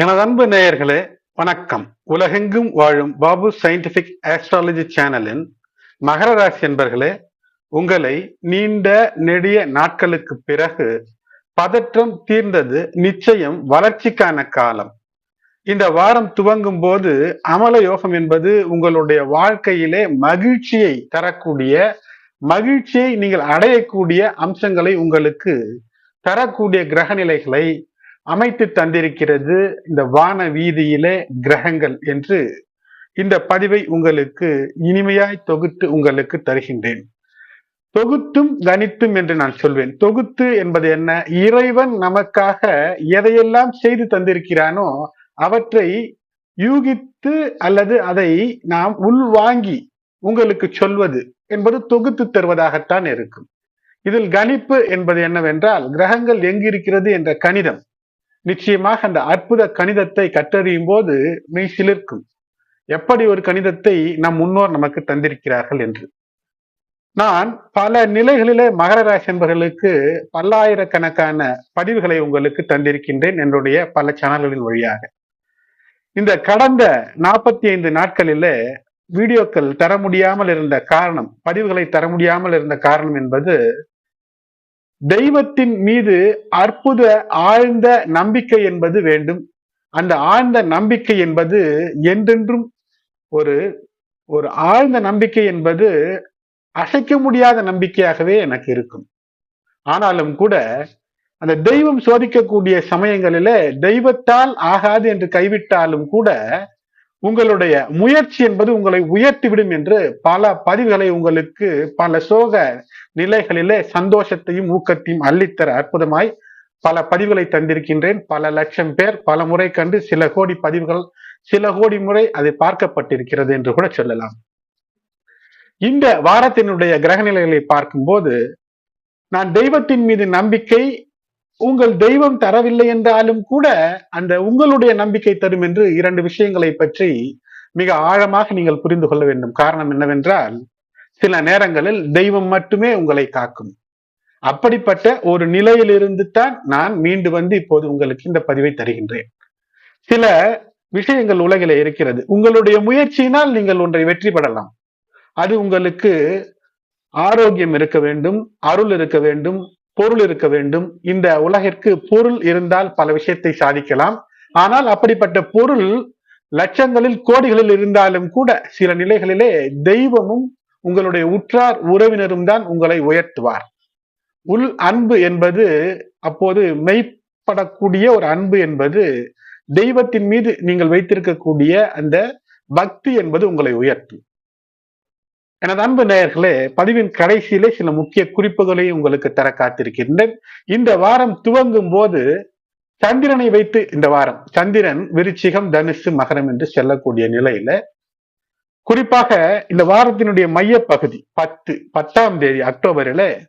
எனது அன்பு நேயர்களே வணக்கம். உலகெங்கும் வாழும் பாபு சயின்டிபிக் ஆஸ்ட்ராலஜி சேனலின் மகர ராசி என்பர்களே உங்களை நீண்ட நெடிய நாட்களுக்கு பிறகு பதற்றம் தீர்ந்தது நிச்சயம் வளர்ச்சிக்கான காலம். இந்த வாரம் துவங்கும் போது அமல யோகம் என்பது உங்களுடைய வாழ்க்கையிலே மகிழ்ச்சியை தரக்கூடிய மகிழ்ச்சியை நீங்கள் அடையக்கூடிய அம்சங்களை உங்களுக்கு தரக்கூடிய கிரகநிலைகளை அமைத்து தந்திருக்கிறது இந்த வான வீதியிலே கிரகங்கள் என்று இந்த பதிவை உங்களுக்கு இனிமையாய் தொகுத்து உங்களுக்கு தருகின்றேன். தொகுத்தும் கணித்தும் என்று நான் சொல்வேன். தொகுத்து என்பது என்ன? இறைவன் நமக்காக எதையெல்லாம் செய்து தந்திருக்கிறானோ அவற்றை யூகித்து அல்லது அதை நாம் உள்வாங்கி உங்களுக்கு சொல்வது என்பது தொகுத்து தருவதாகத்தான் இருக்கும். இதில் கணிப்பு என்பது என்னவென்றால் கிரகங்கள் எங்கிருக்கிறது என்ற கணிதம். நிச்சயமாக அந்த அற்புத கணிதத்தை கற்றறியும் போது மெய் சிலிர்க்கும் எப்படி ஒரு கணிதத்தை நம் முன்னோர் நமக்கு தந்திருக்கிறார்கள் என்று. நான் பல நிலைகளிலே மகர ராசி என்பவர்களுக்கு பல்லாயிரக்கணக்கான பதிவுகளை உங்களுக்கு தந்திருக்கின்றேன் என்னுடைய பல சேனல்களின் வழியாக. இந்த கடந்த நாற்பத்தி ஐந்து நாட்களிலே வீடியோக்கள் தர முடியாமல் இருந்த காரணம் பதிவுகளை தர முடியாமல் இருந்த காரணம் என்பது தெய்வத்தின் மீது அற்புத ஆழ்ந்த நம்பிக்கை என்பது வேண்டும். அந்த ஆழ்ந்த நம்பிக்கை என்பது என்றென்றும் ஒரு ஒரு ஆழ்ந்த நம்பிக்கை என்பது அசைக்க முடியாத நம்பிக்கையாகவே எனக்கு இருக்கும். ஆனாலும் கூட அந்த தெய்வம் சோதிக்கக்கூடிய சமயங்களிலே தெய்வத்தால் ஆகாது என்று கைவிட்டாலும் கூட உங்களுடைய முயற்சி என்பது உங்களை உயர்த்திவிடும் என்று பல பதிவுகளை உங்களுக்கு பல சோக நிலைகளிலே சந்தோஷத்தையும் ஊக்கத்தையும் அள்ளித்தர அற்புதமாய் பல பதிவுகளை தந்திருக்கின்றேன். பல லட்சம் பேர் பல முறை கண்டு சில கோடி பதிவுகள் சில கோடி முறை அதை பார்க்கப்பட்டிருக்கிறது என்று கூட சொல்லலாம். இந்த வாரத்தினுடைய கிரக நிலைகளை பார்க்கும்போது நான் தெய்வத்தின் மீது நம்பிக்கை உங்கள் தெய்வம் தரவில்லை என்றாலும் கூட அந்த உங்களுடைய நம்பிக்கை தரும் என்று இரண்டு விஷயங்களை பற்றி மிக ஆழமாக நீங்கள் புரிந்து கொள்ள வேண்டும். காரணம் என்னவென்றால் சில நேரங்களில் தெய்வம் மட்டுமே உங்களை காக்கும். அப்படிப்பட்ட ஒரு நிலையிலிருந்து தான் நான் மீண்டு வந்து இப்போது உங்களுக்கு இந்த பதிவை தருகின்றேன். சில விஷயங்கள் உலகில இருக்கிறது. உங்களுடைய முயற்சியினால் நீங்கள் ஒன்றை வெற்றி பெறலாம். அது உங்களுக்கு ஆரோக்கியம் இருக்க வேண்டும் அருள் இருக்க வேண்டும் பொருள் இருக்க வேண்டும். இந்த உலகிற்கு பொருள் இருந்தால் பல விஷயத்தை சாதிக்கலாம். ஆனால் அப்படிப்பட்ட பொருள் லட்சங்களில் கோடிகளில் இருந்தாலும் கூட சில நிலைகளிலே தெய்வமும் உங்களுடைய உற்றார் உறவினரும் தான் உங்களை உயர்த்துவார். உள் அன்பு என்பது அப்போது மெய்ப்படக்கூடிய ஒரு அன்பு என்பது தெய்வத்தின் மீது நீங்கள் வைத்திருக்கக்கூடிய அந்த பக்தி என்பது உங்களை உயர்த்தும். எனது அன்பு நேயர்களே பதிவின் கடைசியிலே சில முக்கிய குறிப்புகளை உங்களுக்கு தர காத்திருக்கின்றேன். இந்த வாரம் துவங்கும் போது சந்திரனை வைத்து இந்த வாரம் சந்திரன் விருச்சிகம் தனுசு மகரம் என்று செல்லக்கூடிய நிலையில குறிப்பாக இந்த வாரத்தினுடைய மைய பகுதி பத்து பத்தாம் தேதி அக்டோபரில்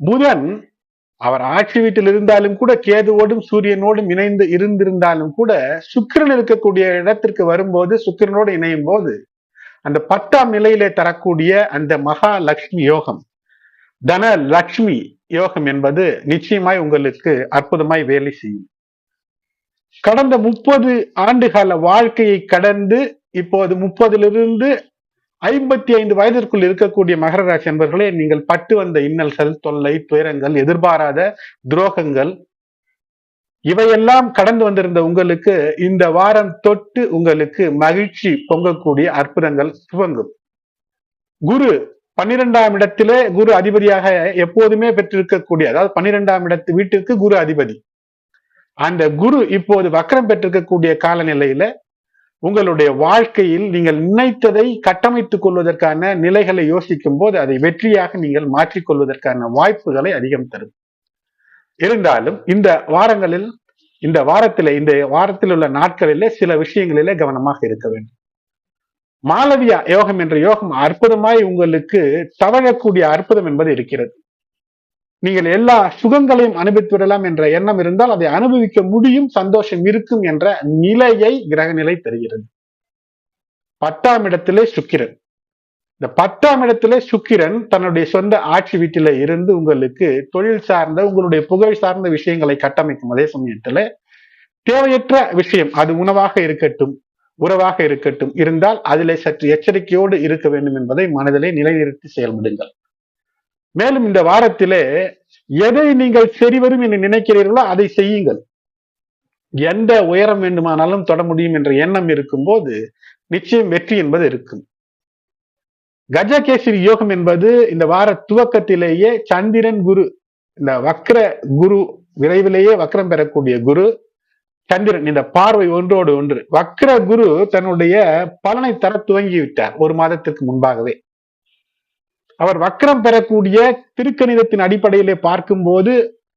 புதன் அவர் ஆட்சி வீட்டில் இருந்தாலும் கூட கேதுவோடும் சூரியனோடும் இணைந்து இருந்திருந்தாலும் கூட சுக்கிரன் இருக்கக்கூடிய இடத்திற்கு வரும்போது சுக்கிரனோடு இணையும் போது அந்த பத்தாம் நிலையிலே தரக்கூடிய அந்த மகா லக்ஷ்மி யோகம் தன லக்ஷ்மி யோகம் என்பது நிச்சயமாய் உங்களுக்கு அற்புதமாய் வேலை செய்யும். கடந்த முப்பது ஆண்டுகால வாழ்க்கையை கடந்து இப்போது முப்பதிலிருந்து ஐம்பத்தி ஐந்து வயதிற்குள் இருக்கக்கூடிய மகர ராசி என்பர்களே நீங்கள் பட்டு வந்த இன்னல்கள் தொல்லை துயரங்கள் எதிர்பாராத துரோகங்கள் இவையெல்லாம் கடந்து வந்திருந்த உங்களுக்கு இந்த வாரம் தொட்டு உங்களுக்கு மகிழ்ச்சி பொங்கக்கூடிய அற்புதங்கள் துவங்கும். குரு பன்னிரெண்டாம் இடத்திலே குரு அதிபதியாக எப்போதுமே பெற்றிருக்கக்கூடிய அதாவது பன்னிரெண்டாம் இடத்து வீட்டிற்கு குரு அதிபதி. அந்த குரு இப்போது வக்கரம் பெற்றிருக்கக்கூடிய காலநிலையில உங்களுடைய வாழ்க்கையில் நீங்கள் நினைத்ததை கட்டமைத்துக் கொள்வதற்கான நிலைகளை யோசிக்கும் போது அதை வெற்றியாக நீங்கள் மாற்றிக்கொள்வதற்கான வாய்ப்புகளை அதிகம் தரும். இருந்தாலும் இந்த வாரங்களில் இந்த வாரத்திலே இந்த வாரத்தில் உள்ள நாட்களிலே சில விஷயங்களிலே கவனமாக இருக்க வேண்டும். மாலவியா யோகம் என்ற யோகம் அற்புதமாய் உங்களுக்கு தவழக்கூடிய அற்புதம் என்பது இருக்கிறது. நீங்கள் எல்லா சுகங்களையும் அனுபவித்து விடலாம் என்ற எண்ணம் இருந்தால் அதை அனுபவிக்க முடியும் சந்தோஷம் இருக்கும் என்ற நிலையை கிரகநிலை தருகிறது. பத்தாம் இடத்திலே சுக்கிரன். இந்த பத்தாம் இடத்திலே சுக்கிரன் தன்னுடைய சொந்த ஆட்சி வீட்டில இருந்து உங்களுக்கு தொழில் சார்ந்த உங்களுடைய புகழ் சார்ந்த விஷயங்களை கட்டமைக்கும். அதே சமயத்துல தேவையற்ற விஷயம் அது உணவாக இருக்கட்டும் உறவாக இருக்கட்டும் இருந்தால் அதிலே சற்று எச்சரிக்கையோடு இருக்க வேண்டும் என்பதை மனதிலே நிலைநிறுத்தி செயல்படுங்கள். மேலும் இந்த வாரத்திலே எதை நீங்கள் சரிவரும் என்று நினைக்கிறீர்களோ அதை செய்யுங்கள். எந்த உயரம் வேண்டுமானாலும் தொட முடியும் என்ற எண்ணம் இருக்கும்போது நிச்சயம் வெற்றி என்பது இருக்கும். கஜகேசரி யோகம் என்பது இந்த வார துவக்கத்திலேயே சந்திரன் குரு இந்த வக்ர குரு விரைவிலேயே வக்ரம் பெறக்கூடிய குரு சந்திரன் இந்த பார்வை ஒன்றோடு ஒன்று. வக்ர குரு தன்னுடைய பலனை தர துவங்கி விட்டார் ஒரு மாதத்திற்கு முன்பாகவே. அவர் வக்கரம் பெறக்கூடிய திருக்கணிதத்தின் அடிப்படையிலே பார்க்கும்போது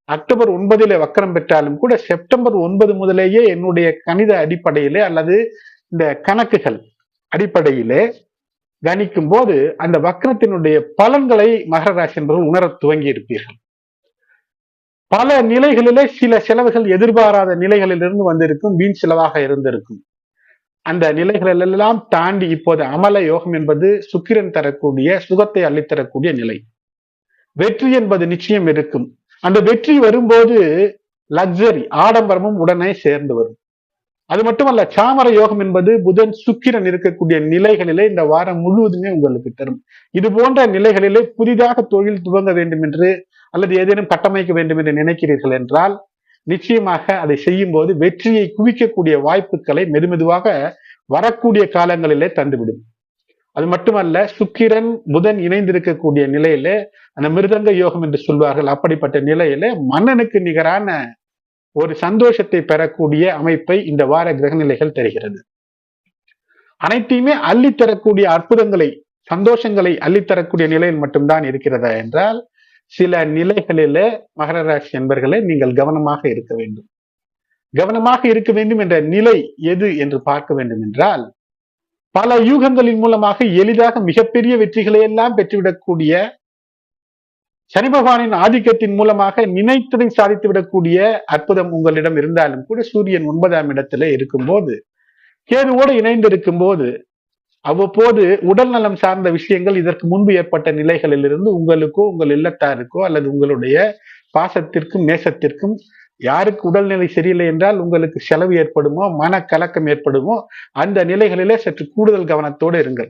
அக்டோபர் ஒன்பதிலே வக்கரம் பெற்றாலும் கூட செப்டம்பர் ஒன்பது முதலேயே என்னுடைய கணித அடிப்படையிலே அல்லது இந்த கணக்குகள் அடிப்படையிலே கணிக்கும் போது அந்த வக்கரத்தினுடைய பலன்களை மகர ராசி என்பவர்கள் உணர துவங்கி இருப்பீர்கள் பல நிலைகளிலே சில செலவுகள் எதிர்பாராத நிலைகளிலிருந்து வந்திருக்கும் வீண் செலவாக இருந்திருக்கும். அந்த நிலைகளெல்லாம் தாண்டி இப்போது அமல யோகம் என்பது சுக்கிரன் தரக்கூடிய சுகத்தை அள்ளித்தரக்கூடிய நிலை. வெற்றி என்பது நிச்சயம் இருக்கும். அந்த வெற்றி வரும்போது லக்ஸரி ஆடம்பரமும் உடனே சேர்ந்து வரும். அது மட்டுமல்ல சாமர யோகம் என்பது புதன் சுக்கிரன் இருக்கக்கூடிய நிலைகளிலே இந்த வாரம் முழுவதுமே உங்களுக்கு தரும். இது போன்ற நிலைகளிலே புதிதாக தொழில் துவங்க வேண்டும் என்று அல்லது ஏதேனும் கட்டமைக்க வேண்டும் என்று நினைக்கிறீர்கள் என்றால் நிச்சயமாக அதை செய்யும் போது வெற்றியை குவிக்கக்கூடிய வாய்ப்புகளை மெதுமெதுவாக வரக்கூடிய காலங்களிலே தந்துவிடும். அது மட்டுமல்ல சுக்கிரன் புதன் இணைந்திருக்கக்கூடிய நிலையில அந்த மிருதங்க யோகம் என்று சொல்வார்கள் அப்படிப்பட்ட நிலையில மன்னனுக்கு நிகரான ஒரு சந்தோஷத்தை பெறக்கூடிய அமைப்பை இந்த வார கிரகநிலைகள் தருகிறது. அனைத்தையுமே அள்ளித்தரக்கூடிய அற்புதங்களை சந்தோஷங்களை அள்ளித்தரக்கூடிய நிலையில் மட்டும்தான் இருக்கிறதா என்றால் சில நிலைகளிலே மகர ராசி என்பர்களே நீங்கள் கவனமாக இருக்க வேண்டும். கவனமாக இருக்க வேண்டும் என்ற நிலை எது என்று பார்க்க வேண்டும் என்றால் பல யூகங்களின் மூலமாக எளிதாக மிகப்பெரிய வெற்றிகளை எல்லாம் பெற்றுவிடக்கூடிய சனி பகவானின் ஆதிக்கத்தின் மூலமாக நினைத்ததை சாதித்து விடக்கூடிய அற்புதம் உங்களிடம் இருந்தாலும் கூட சூரியன் ஒன்பதாம் இடத்துல இருக்கும்போது கேதுவோடு இணைந்திருக்கும் போது அவ்வப்போது உடல் நலம் சார்ந்த விஷயங்கள் இதற்கு முன்பு ஏற்பட்ட நிலைகளிலிருந்து உங்களுக்கோ உங்கள் இல்லத்தாருக்கோ அல்லது உங்களுடைய பாசத்திற்கும் நேசத்திற்கும் யாருக்கு உடல்நிலை சரியில்லை என்றால் உங்களுக்கு செலவு ஏற்படுமோ மனக்கலக்கம் ஏற்படுமோ அந்த நிலைகளிலே சற்று கூடுதல் கவனத்தோடு இருங்கள்.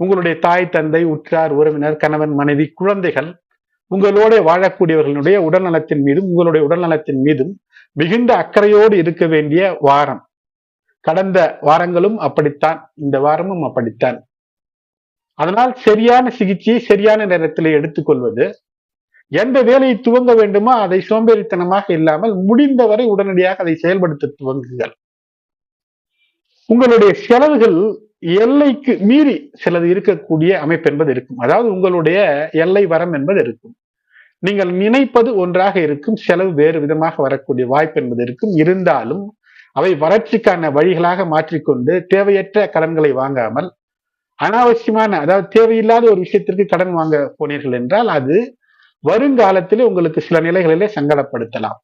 உங்களுடைய தாய் தந்தை உற்றார் உறவினர் கணவன் மனைவி குழந்தைகள் உங்களோட வாழக்கூடியவர்களுடைய உடல்நலத்தின் மீதும் உங்களுடைய உடல்நலத்தின் மீதும் மிகுந்த அக்கறையோடு இருக்க வேண்டிய வாரம். கடந்த வாரங்களும் அப்படித்தான் இந்த வாரமும் அப்படித்தான். அதனால் சரியான சிகிச்சையை சரியான நேரத்தில் எடுத்துக்கொள்வது எந்த வேலையை துவங்க வேண்டுமோ அதை சோம்பேறித்தனமாக இல்லாமல் முடிந்தவரை உடனடியாக அதை செயல்படுத்த துவங்குங்கள். உங்களுடைய செலவுகள் எல்லைக்கு மீறி சிலது இருக்கக்கூடிய அமைப்பு என்பது இருக்கும். அதாவது உங்களுடைய எல்லை வரம் என்பது இருக்கும். நீங்கள் நினைப்பது ஒன்றாக இருக்கும் செலவு வேறு விதமாக வரக்கூடிய வாய்ப்பு என்பது இருக்கும். இருந்தாலும் அவை வறட்சிக்கான வழிகளாக மாற்றிக்கொண்டு தேவையற்ற கடன்களை வாங்காமல் அனாவசியமான அதாவது தேவையில்லாத ஒரு விஷயத்திற்கு கடன் வாங்க போனீர்கள் என்றால் அது வருங்காலத்திலே உங்களுக்கு சில நிலைகளிலே சங்கடப்படுத்தலாம்.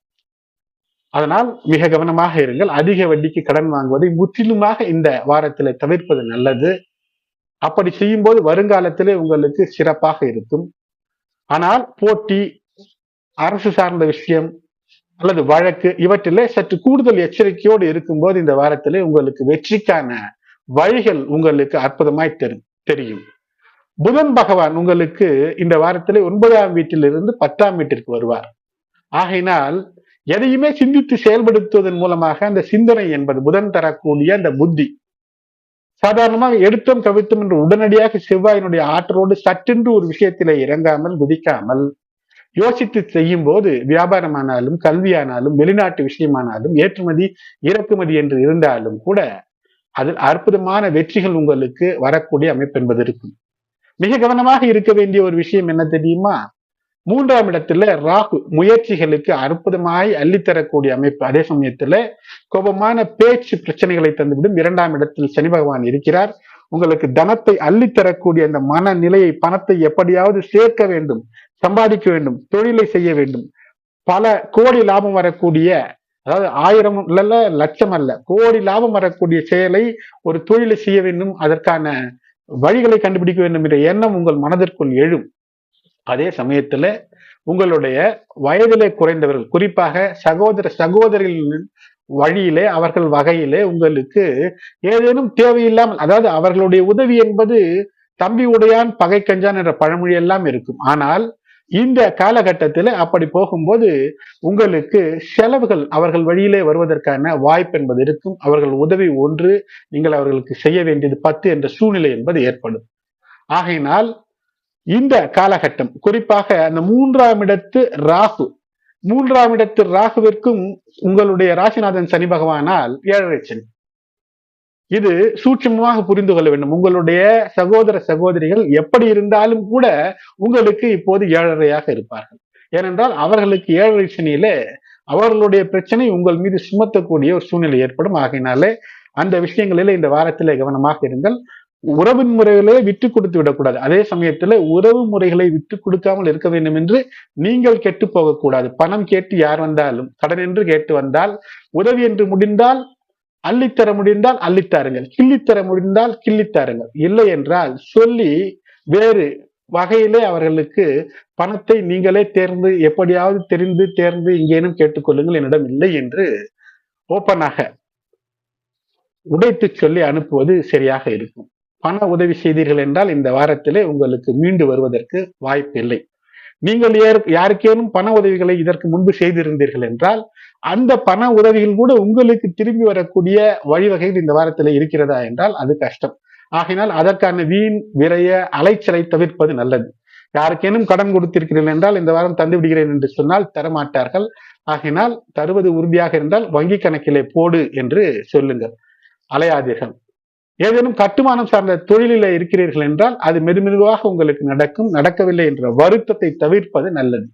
அதனால் மிக கவனமாக இருங்கள். அதிக வட்டிக்கு கடன் வாங்குவதை முற்றிலுமாக இந்த வாரத்திலே தவிர்ப்பது நல்லது. அப்படி செய்யும் போது வருங்காலத்திலே உங்களுக்கு சிறப்பாக இருக்கும். ஆனால் போட்டி அரசு சார்ந்த விஷயம் அல்லது வழக்கு இவற்றிலே சற்று கூடுதல் எச்சரிக்கையோடு இருக்கும்போது இந்த வாரத்திலே உங்களுக்கு வெற்றிக்கான வழிகள் உங்களுக்கு அற்புதமாய் தெரி தெரியும். புதன் பகவான் உங்களுக்கு இந்த வாரத்திலே ஒன்பதாம் வீட்டிலிருந்து பத்தாம் வீட்டிற்கு வருவார். ஆகையினால் எதையுமே சிந்தித்து செயல்படுத்துவதன் மூலமாக அந்த சிந்தனை என்பது புதன் தரக்கூடிய அந்த புத்தி. சாதாரணமாக எடுத்தோம் கவித்தோம் என்று உடனடியாக செவ்வாயினுடைய ஆற்றலோடு சட்டென்று ஒரு விஷயத்திலே இறங்காமல் குதிக்காமல் யோசித்து செய்யும் போது வியாபாரமானாலும் கல்வியானாலும் வெளிநாட்டு விஷயமானாலும் ஏற்றுமதி இறக்குமதி என்று இருந்தாலும் கூட அதில் அற்புதமான வெற்றிகள் உங்களுக்கு வரக்கூடிய அமைப்பு என்பது இருக்கும். மிக கவனமாக இருக்க வேண்டிய ஒரு விஷயம் என்ன தெரியுமா? மூன்றாம் இடத்துல ராகு முயற்சிகளுக்கு அற்புதமாய் அள்ளித்தரக்கூடிய அமைப்பு. அதே சமயத்துல கோபமான பேச்சு பிரச்சனைகளை தந்துவிடும். இரண்டாம் இடத்தில் சனி பகவான் இருக்கிறார். உங்களுக்கு தனத்தை அள்ளித்தரக்கூடிய அந்த மனநிலையை பணத்தை எப்படியாவது சேர்க்க வேண்டும். சம்பாதிக்க வேண்டும் தொழிலை செய்ய வேண்டும். பல கோடி லாபம் வரக்கூடிய அதாவது ஆயிரம் இல்ல லட்சம் அல்ல கோடி லாபம் வரக்கூடிய செயலை ஒரு தொழிலை செய்ய வேண்டும் அதற்கான வழிகளை கண்டுபிடிக்க வேண்டும் என்ற எண்ணம் உங்கள் மனதிற்குள் எழும். அதே சமயத்துல உங்களுடைய வயதிலே குறைந்தவர்கள் குறிப்பாக சகோதர சகோதரிகளின் வழியிலே அவர்கள் வகையிலே உங்களுக்கு ஏதேனும் தேவையில்லாமல் அதாவது அவர்களுடைய உதவி என்பது தம்பி உடையான் பகை கஞ்சான் என்ற பழமொழி எல்லாம் இருக்கும். ஆனால் இந்த காலகட்டத்தில் அப்படி போகும்போது உங்களுக்கு செலவுகள் அவர்கள் வழியிலே வருவதற்கான வாய்ப்பு என்பது இருக்கும். அவர்கள் உதவி ஒன்று நீங்கள் அவர்களுக்கு செய்ய வேண்டியது பத்து என்ற சூழ்நிலை என்பது ஏற்படும். ஆகையினால் இந்த காலகட்டம் குறிப்பாக அந்த மூன்றாம் இடத்து ராகு மூன்றாம் இடத்து ராகுவிற்கும் உங்களுடைய ராசிநாதன் சனி பகவானால் ஏழரை சனி. இது சூட்சமாக புரிந்து கொள்ள வேண்டும். உங்களுடைய சகோதர சகோதரிகள் எப்படி இருந்தாலும் கூட உங்களுக்கு இப்போது ஏழரையாக இருப்பார்கள். ஏனென்றால் அவர்களுக்கு ஏழரை சனியிலே அவர்களுடைய பிரச்சனை உங்கள் மீது சுமத்தக்கூடிய ஒரு சூழ்நிலை ஏற்படும். ஆகையினாலே அந்த விஷயங்களில இந்த வாரத்திலே கவனமாக இருங்கள். உறவு முறைகளே விட்டு கொடுத்து விடக்கூடாது. அதே சமயத்துல உறவு முறைகளை விட்டு கொடுக்காமல் இருக்க வேண்டும் என்று நீங்கள் கெட்டு போகக்கூடாது. பணம் கேட்டு யார் வந்தாலும் கடன் என்று கேட்டு வந்தால் உதவி என்று முடிந்தால் அள்ளித்தர முடிந்தால் அள்ளித்தாருங்கள் கிள்ளித்தர முடிந்தால் கிள்ளித்தாருங்கள். இல்லை என்றால் சொல்லி வேறு வகையிலே அவர்களுக்கு பணத்தை நீங்களே தேர்ந்து எப்படியாவது தெரிந்து தேர்ந்து இங்கேனும் கேட்டுக்கொள்ளுங்கள். என்னிடம் இல்லை என்று ஓப்பனாக உடைத்து சொல்லி அனுப்புவது சரியாக இருக்கும். பண உதவி செய்தீர்கள் என்றால் இந்த வாரத்திலே உங்களுக்கு மீண்டு வருவதற்கு வாய்ப்பு இல்லை நீங்கள் யாருக்கேனும் பண உதவிகளை இதற்கு முன்பு செய்திருந்தீர்கள் என்றால் அந்த பண உதவிகள் கூட உங்களுக்கு திரும்பி வரக்கூடிய வழிவகைகள் இந்த வாரத்தில் இருக்கிறதா என்றால் அது கஷ்டம். ஆகினால் அதற்கான வீண் விரைய அலைச்சலை தவிர்ப்பது நல்லது. யாருக்கேனும் கடன் கொடுத்திருக்கிறீர்கள் என்றால் இந்த வாரம் தந்து விடுகிறேன் என்று சொன்னால் தரமாட்டார்கள். ஆகினால் தருவது உறுதியாக இருந்தால் வங்கி கணக்கிலே போடு என்று சொல்லுங்கள். அலையாதீர்கள். ஏதேனும் கட்டுமானம் சார்ந்த தொழிலில் இருக்கிறீர்கள் என்றால் அது மெதுமெதுவாக உங்களுக்கு நடக்கும் நடக்கவில்லை என்ற வருத்தத்தை தவிர்ப்பது நல்லது.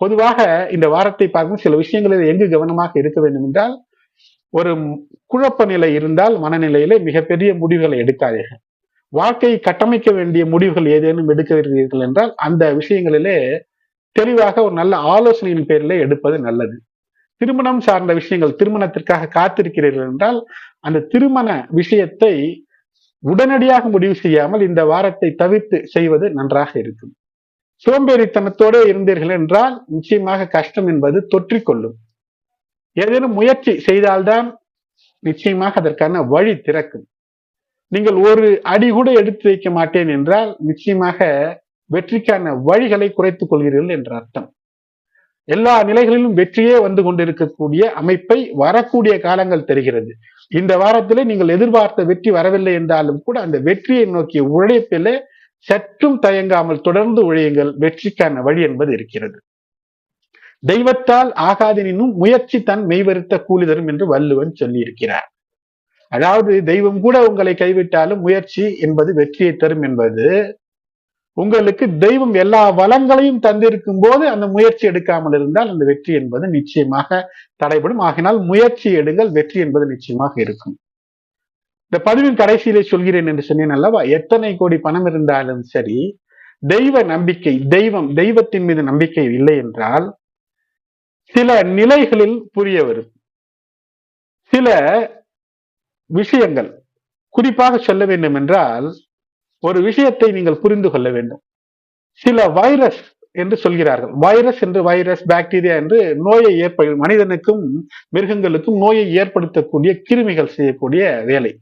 பொதுவாக இந்த வாரத்தை பார்க்கும் சில விஷயங்களில் எங்கு கவனமாக இருக்க வேண்டும் என்றால் ஒரு குழப்ப நிலை இருந்தால் மனநிலையிலே மிகப்பெரிய முடிவுகளை எடுக்காதீர்கள். வாழ்க்கையை கட்டமைக்க வேண்டிய முடிவுகள் ஏதேனும் எடுக்கிறீர்கள் என்றால் அந்த விஷயங்களிலே தெளிவாக ஒரு நல்ல ஆலோசனையின் பேரிலே எடுப்பது நல்லது. திருமணம் சார்ந்த விஷயங்கள் திருமணத்திற்காக காத்திருக்கிறீர்கள் என்றால் அந்த திருமண விஷயத்தை உடனடியாக முடிவு செய்யாமல் இந்த வாரத்தை தவிர்த்து செய்வது நன்றாக இருக்கும். சோம்பேறித்தனத்தோடு இருந்தீர்கள் என்றால் நிச்சயமாக கஷ்டம் என்பது தொற்றிக்கொள்ளும். ஏதேனும் முயற்சி செய்தால்தான் நிச்சயமாக அதற்கான வழி திறக்கும். நீங்கள் ஒரு அடி கூட எடுத்து வைக்க மாட்டேன் என்றால் நிச்சயமாக வெற்றிக்கான வழிகளை குறைத்துக் கொள்கிறீர்கள் என்ற அர்த்தம். எல்லா நிலைகளிலும் வெற்றியே வந்து கொண்டிருக்கக்கூடிய அமைப்பை வரக்கூடிய காலங்கள் தெரிகிறது. இந்த வாரத்திலே நீங்கள் எதிர்பார்த்த வெற்றி வரவில்லை என்றாலும் கூட அந்த வெற்றியை நோக்கிய உழைப்பிலே சற்றும் தயங்காமல் தொடர்ந்து உழையுங்கள். வெற்றிக்கான வழி என்பது இருக்கிறது. தெய்வத்தால் ஆகாதெனினும் முயற்சி தன் மெய்வருத்த கூலி தரும் என்று வள்ளுவன் சொல்லியிருக்கிறார். அதாவது தெய்வம் கூட உங்களை கைவிட்டாலும் முயற்சி என்பது வெற்றியை தரும் என்பது உங்களுக்கு தெய்வம் எல்லா வளங்களையும் தந்திருக்கும் போது அந்த முயற்சி எடுக்காமல் இருந்தால் அந்த வெற்றி என்பது நிச்சயமாக தடைபடும். ஆகினால் முயற்சி எடுங்கள் வெற்றி என்பது நிச்சயமாக இருக்கும். இந்த பதிவின் கடைசியிலே சொல்கிறேன் என்று சொன்னேன் அல்லவா? எத்தனை கோடி பணம் இருந்தாலும் சரி தெய்வ நம்பிக்கை தெய்வம் தெய்வத்தின் மீது நம்பிக்கை இல்லை என்றால் சில நிலைகளில் புரிய வரும். சில விஷயங்கள் குறிப்பாக சொல்ல வேண்டும் என்றால் ஒரு விஷயத்தை நீங்கள் புரிந்து கொள்ள வேண்டும். சில வைரஸ் என்று சொல்கிறார்கள். வைரஸ் என்று வைரஸ் பாக்டீரியா என்று நோயை ஏற்ப மனிதனுக்கும் மிருகங்களுக்கும் நோயை ஏற்படுத்தக்கூடிய கிருமிகள் செய்யக்கூடிய வேலை.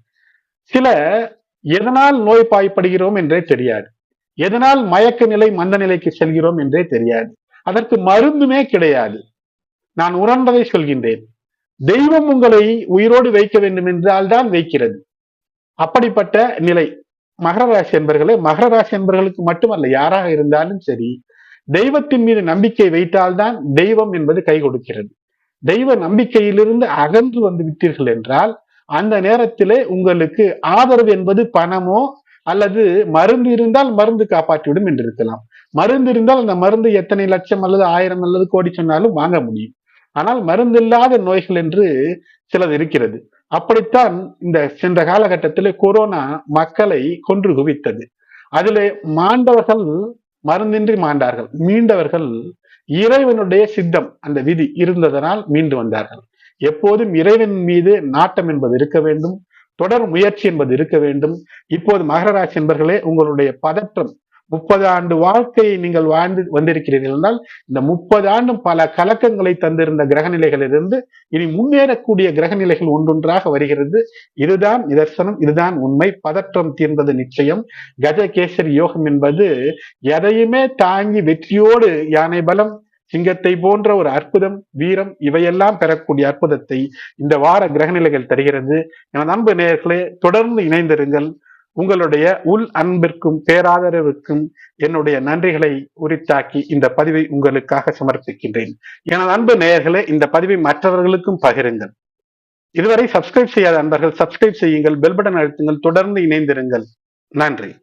சில எதனால் நோய் பாய்ப்படுகிறோம் என்றே தெரியாது. எதனால் மயக்க நிலை மந்த நிலைக்கு செல்கிறோம் என்றே தெரியாது. அதற்கு மருந்துமே கிடையாது. நான் உணர்ந்ததை சொல்கின்றேன். தெய்வம் உங்களை உயிரோடு வைக்க வேண்டும் என்றால் தான் வைக்கிறது. அப்படிப்பட்ட நிலை. மகர ராசி என்பர்களே மகர ராசி என்பர்களுக்கு மட்டுமல்ல யாராக இருந்தாலும் சரி தெய்வத்தின் மீது நம்பிக்கை வைத்தால்தான் தெய்வம் என்பது கை கொடுக்கிறது. தெய்வ நம்பிக்கையிலிருந்து அகன்று வந்து விட்டீர்கள் என்றால் அந்த நேரத்திலே உங்களுக்கு ஆதரவு என்பது பணமோ அல்லது மருந்து இருந்தால் மருந்து காப்பாற்றிவிடும் என்று இருக்கலாம். மருந்து இருந்தால் அந்த மருந்து எத்தனை லட்சம் அல்லது ஆயிரம் அல்லது கோடி சொன்னாலும் வாங்க முடியும். ஆனால் மருந்து இல்லாத நோய்கள் என்று சிலது இருக்கிறது. அப்படித்தான் இந்த சென்ற காலகட்டத்தில் கொரோனா மக்களை கொன்று குவித்தது. அதிலே மாண்டவர்கள் மருந்தின்றி மாண்டார்கள். மீண்டவர்கள் இறைவனுடைய சித்தம் அந்த விதி இருந்ததனால் மீண்டு வந்தார்கள். எப்போதும் இறைவன் மீது நாட்டம் என்பது இருக்க வேண்டும் தொடர் முயற்சி என்பது இருக்க வேண்டும். இப்போது மகர ராசி என்பர்களே உங்களுடைய பதற்றம் முப்பது ஆண்டு வாழ்க்கையை நீங்கள் வாழ்ந்து வந்திருக்கிறீர்கள் என்றால் இந்த முப்பது ஆண்டும் பல கலக்கங்களை தந்திருந்த கிரகநிலைகளிலிருந்து இனி முன்னேறக்கூடிய கிரகநிலைகள் ஒன்றொன்றாக வருகிறது. இதுதான் நிதர்சனம் இதுதான் உண்மை. பதற்றம் தீர்ந்தது நிச்சயம். கஜகேசரி யோகம் என்பது எதையுமே தாங்கி வெற்றியோடு யானை பலம் சிங்கத்தை போன்ற ஒரு அற்புதம் வீரம் இவையெல்லாம் பெறக்கூடிய அற்புதத்தை இந்த வார கிரகநிலைகள் தருகிறது. எனது அன்பு நேயர்களே தொடர்ந்து இணைந்திருங்கள். உங்களுடைய உள் அன்பிற்கும் பேராதரவுக்கும் என்னுடைய நன்றிகளை உரித்தாக்கி இந்த பதிவை உங்களுக்காக சமர்ப்பிக்கின்றேன். எனது அன்பு நேயர்களே இந்த பதிவை மற்றவர்களுக்கும் பகிருங்கள். இதுவரை சப்ஸ்கிரைப் செய்யாத அன்பர்கள் சப்ஸ்கிரைப் செய்யுங்கள் பெல் பட்டன் அழுத்துங்கள் தொடர்ந்து இணைந்திருங்கள். நன்றி.